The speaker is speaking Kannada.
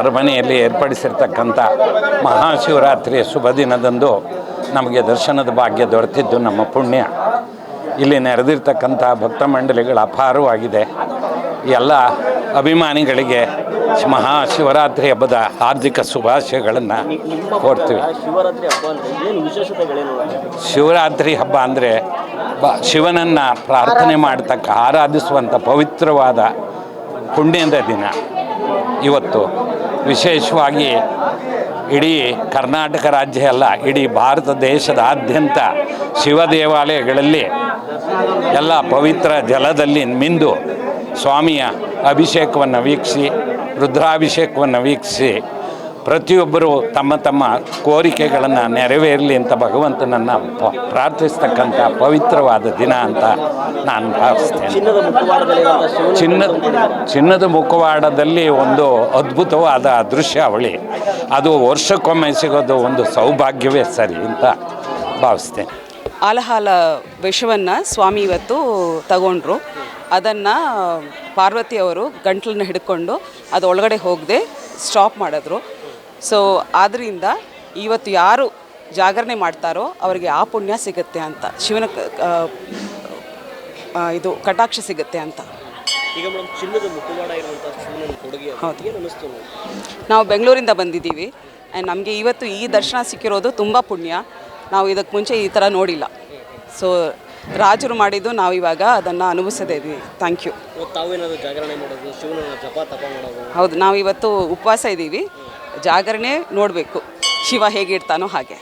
ಅರಮನೆಯಲ್ಲಿ ಏರ್ಪಡಿಸಿರ್ತಕ್ಕಂಥ ಮಹಾಶಿವರಾತ್ರಿಯ ಶುಭ ದಿನದಂದು ನಮಗೆ ದರ್ಶನದ ಭಾಗ್ಯ ದೊರೆತಿದ್ದು ನಮ್ಮ ಪುಣ್ಯ. ಇಲ್ಲಿ ನೆರೆದಿರ್ತಕ್ಕಂಥ ಭಕ್ತ ಮಂಡಳಿಗಳು ಅಪಾರವಾಗಿದೆ. ಎಲ್ಲ ಅಭಿಮಾನಿಗಳಿಗೆ ಮಹಾಶಿವರಾತ್ರಿ ಹಬ್ಬದ ಹಾರ್ದಿಕ ಶುಭಾಶಯಗಳನ್ನು ಕೋರ್ತೀವಿ. ಶಿವರಾತ್ರಿ ಹಬ್ಬ ಅಂದ್ರೆ ಬ ಶಿವನನ್ನು ಪ್ರಾರ್ಥನೆ ಮಾಡ್ತಕ್ಕ ಆರಾಧಿಸುವಂಥ ಪವಿತ್ರವಾದ ಪುಣ್ಯದ ದಿನ ಇವತ್ತು. ವಿಶೇಷವಾಗಿ ಇಡೀ ಕರ್ನಾಟಕ ರಾಜ್ಯ ಅಲ್ಲ, ಇಡೀ ಭಾರತ ದೇಶದಾದ್ಯಂತ ಶಿವ ದೇವಾಲಯಗಳಲ್ಲಿ ಎಲ್ಲ ಪವಿತ್ರ ಜಲದಲ್ಲಿ ಮಿಂದು ಸ್ವಾಮಿಯ ಅಭಿಷೇಕವನ್ನು ವೀಕ್ಷಿಸಿ, ರುದ್ರಾಭಿಷೇಕವನ್ನು ವೀಕ್ಷಿಸಿ ಪ್ರತಿಯೊಬ್ಬರು ತಮ್ಮ ತಮ್ಮ ಕೋರಿಕೆಗಳನ್ನು ನೆರವೇರಲಿ ಅಂತ ಭಗವಂತನನ್ನು ಪ- ಪ್ರಾರ್ಥಿಸ್ತಕ್ಕಂಥ ಪವಿತ್ರವಾದ ದಿನ ಅಂತ ನಾನು ಭಾವಿಸ್ತೇನೆ. ಚಿನ್ನದ ಮುಖವಾಡದಲ್ಲಿ ಚಿನ್ನ ಚಿನ್ನದ ಮುಖವಾಡದಲ್ಲಿ ಒಂದು ಅದ್ಭುತವಾದ ದೃಶ್ಯಾವಳಿ ಅದು ವರ್ಷಕ್ಕೊಮ್ಮೆ ಸಿಗೋದು ಒಂದು ಸೌಭಾಗ್ಯವೇ ಸರಿ ಅಂತ ಭಾವಿಸ್ತೇನೆ. ಆಲಹಾಲ ವಿಷವನ್ನು ಸ್ವಾಮಿ ಇವತ್ತು ತಗೊಂಡ್ರು. ಅದನ್ನು ಪಾರ್ವತಿಯವರು ಗಂಟ್ಲನ್ನ ಹಿಡ್ಕೊಂಡು ಅದು ಒಳಗಡೆ ಹೋಗದೆ ಸ್ಟಾಪ್ ಮಾಡಿದ್ರು. ಸೊ ಆದ್ದರಿಂದ ಇವತ್ತು ಯಾರು ಜಾಗರಣೆ ಮಾಡ್ತಾರೋ ಅವರಿಗೆ ಆ ಪುಣ್ಯ ಸಿಗುತ್ತೆ ಅಂತ. ಶಿವನ ಇದು ಕಟಾಕ್ಷ ಸಿಗುತ್ತೆ ಅಂತ. ಈಗ ಚಿನ್ನದ ಮುಖವಾಡ ಇರುವಂತಹ ಶಿವನ ಕೊಡುಗೆ ಹೌದು. ನಾವು ಬೆಂಗಳೂರಿಂದ ಬಂದಿದ್ದೀವಿ. ಆ್ಯಂಡ್ ನಮಗೆ ಇವತ್ತು ಈ ದರ್ಶನ ಸಿಕ್ಕಿರೋದು ತುಂಬ ಪುಣ್ಯ. ನಾವು ಇದಕ್ಕೆ ಮುಂಚೆ ಈ ಥರ ನೋಡಿಲ್ಲ. ಸೊ ರಾಜರು ಮಾಡಿದ್ದು ನಾವು ಇವಾಗ ಅದನ್ನು ಅನುಭವಿಸಿದ್ದೀವಿ ಥ್ಯಾಂಕ್ ಯು ಇವತ್ತು ಜಾಗರಣೆ ಮಾಡೋದು ಶಿವನ ಜಪ ತಪ ಮಾಡೋದು? ಹೌದು ನಾವು ಇವತ್ತು ಉಪವಾಸ ಇದ್ದೀವಿ ಜಾಗರಣೆ ನೋಡಬೇಕು. ಶಿವ ಹೇಗಿರ್ತಾನೋ ಹಾಗೆ.